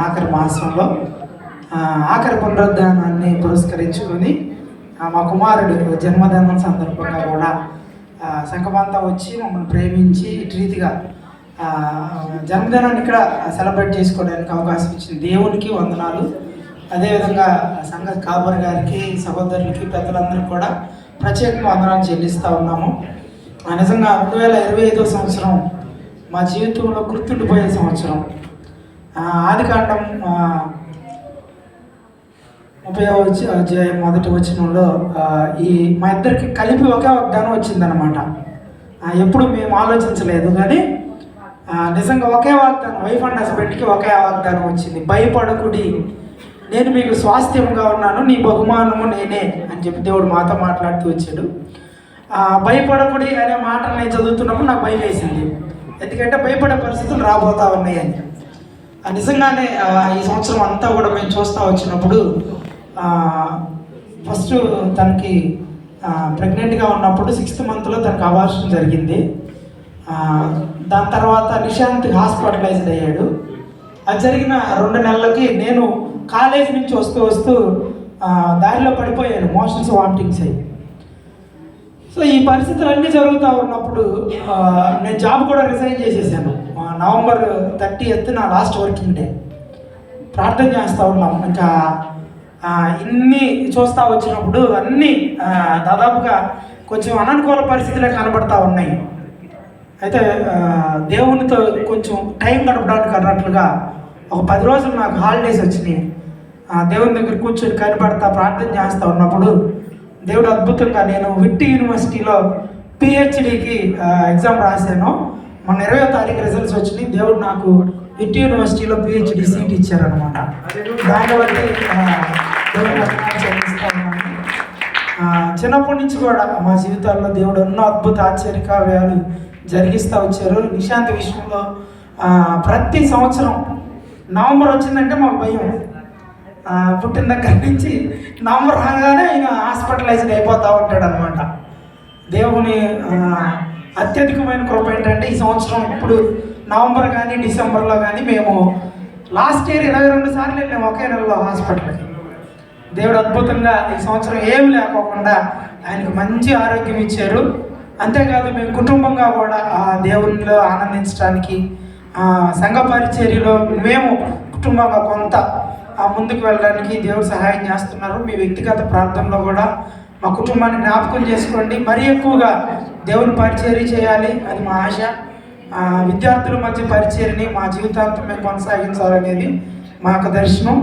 ఆఖరి మాసంలో ఆఖరి పునరుద్ధానాన్ని పురస్కరించుకొని మా కుమారుడు జన్మదినం సందర్భంగా కూడా ఆ, వచ్చి మమ్మల్ని ప్రేమించి ఇటు రీతిగా జన్మదినాన్ని ఇక్కడ సెలబ్రేట్ చేసుకోవడానికి అవకాశం ఇచ్చిన దేవునికి వందనాలు. అదేవిధంగా సంఘ కాబర్ గారికి సహోదరులకి పెద్దలందరికీ కూడా ప్రత్యేకంగా వందనాలు చెల్లిస్తూ ఉన్నాము. నిజంగా రెండు వేల ఇరవై ఐదో సంవత్సరం మా జీవితంలో గుర్తుండిపోయే సంవత్సరం. ఆదికాండం ఆ, ముప్పై వచ్చి అధ్యాయం మొదటి వచనంలో ఈ మా ఇద్దరికి కలిపి ఒకే వాగ్దానం వచ్చిందనమాట ఎప్పుడు మేము ఆలోచించలేదు కానీ నిజంగా ఒకే వాగ్దానం వైఫ్ అండ్ హస్బెండ్కి ఒకే వాగ్దానం వచ్చింది. భయపడకుడి. నేను మీకు స్వాస్థ్యంగా ఉన్నాను నీ బహుమానము నేనే అని చెప్పి దేవుడు మాతో మాట్లాడుతూ వచ్చాడు. భయపడకుడి అనే మాట నేను చదువుతున్నప్పుడు నాకు భయం వేసింది ఎందుకంటే భయపడే పరిస్థితులు రాబోతా ఉన్నాయి అని నిజంగానే ఈ సంవత్సరం అంతా కూడా మేము చూస్తూ వచ్చినప్పుడు ఫస్ట్ తనకి ప్రెగ్నెంట్గా ఉన్నప్పుడు సిక్స్త్ మంత్లో తనకు అబార్షన్ జరిగింది. దాని తర్వాత నిశాంత్ హాస్పిటలైజ్డ్ అయ్యాడు. అది జరిగిన రెండు నెలలకి నేను కాలేజ్ నుంచి వస్తూ వస్తూ దారిలో పడిపోయాను. మోషన్స్ వామిటింగ్స్ అయ్యి సో ఈ పరిస్థితులు అన్నీ జరుగుతూ ఉన్నప్పుడు నేను జాబ్ కూడా రిజైన్ చేసేసాను. నవంబర్ థర్టీ ఎత్ నా లాస్ట్ వర్కింగ్ డే ప్రార్థన చేస్తూ ఉన్నాం. ఇంకా ఇన్ని చూస్తూ వచ్చినప్పుడు అన్నీ దాదాపుగా కొంచెం అననుకూల పరిస్థితులే కనబడతా ఉన్నాయి. అయితే దేవునితో కొంచెం టైం గడపడానికి అన్నట్లుగా ఒక పది రోజులు నాకు హాలిడేస్ వచ్చినాయి. దేవుని దగ్గర కూర్చొని కనబడతా ప్రార్థన చేస్తూ ఉన్నప్పుడు దేవుడు అద్భుతంగా నేను విట్టి యూనివర్సిటీలో పిహెచ్డికి ఎగ్జామ్ రాశాను. మొన్న ఇరవై తారీఖు రిజల్ట్స్ వచ్చినాయి. దేవుడు నాకు విట్టి యూనివర్సిటీలో పిహెచ్డి సీట్ ఇచ్చారనమాట దాన్ని బట్టి చిన్నప్పటి నుంచి కూడా మా జీవితాల్లో దేవుడు ఎన్నో అద్భుత ఆశ్చర్యకార్యాలు జరిగిస్తూ వచ్చారు. నిశాంత్ విషయంలో ప్రతి సంవత్సరం నవంబర్ వచ్చిందంటే మాకు భయం. పుట్టిన దగ్గర నుంచి నవంబర్ రాగానే ఆయన హాస్పిటలైజ్డ్ అయిపోతూ ఉంటాడు అనమాట దేవుని అత్యధికమైన కృప ఏంటంటే ఈ సంవత్సరం ఇప్పుడు నవంబర్ కానీ డిసెంబర్లో కానీ మేము లాస్ట్ ఇయర్ ఇరవై రెండు సార్లు వెళ్ళాము ఒకే నెలలో హాస్పిటల్కి. దేవుడు అద్భుతంగా ఈ సంవత్సరం ఏమి లేకోకుండా ఆయనకు మంచి ఆరోగ్యం ఇచ్చారు. అంతేకాదు మేము కుటుంబంగా కూడా ఆ దేవునిలో ఆనందించడానికి సంఘ పరిచర్యలో మేము కుటుంబంగా కొంత ఆ ముందుకు వెళ్ళడానికి దేవుడు సహాయం చేస్తున్నారు. మీ వ్యక్తిగత ప్రార్థనలో కూడా మా కుటుంబాన్ని జ్ఞాపకం చేసుకోండి. మరీ ఎక్కువగా దేవుని పరిచర్య చేయాలి. అది మా ఆశ. విద్యార్థుల మధ్య పరిచర్ని మా జీవితాంతం మేము కొనసాగించాలనేది మా యొక్క దర్శనం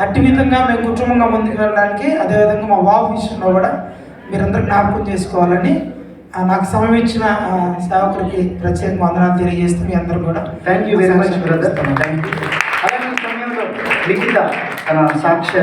అట్టి విధంగా మేము కుటుంబంగా ముందుకు వెళ్ళడానికి అదేవిధంగా మా బాబు విషయంలో కూడా మీరందరూ జ్ఞాపకం చేసుకోవాలని నాకు సమయం ఇచ్చిన సేవకుడికి ప్రత్యేక వందనాలు తెలియజేస్తూ మీ అందరూ కూడా thank you very much brother thank you Likhitha తన సాక్ష్య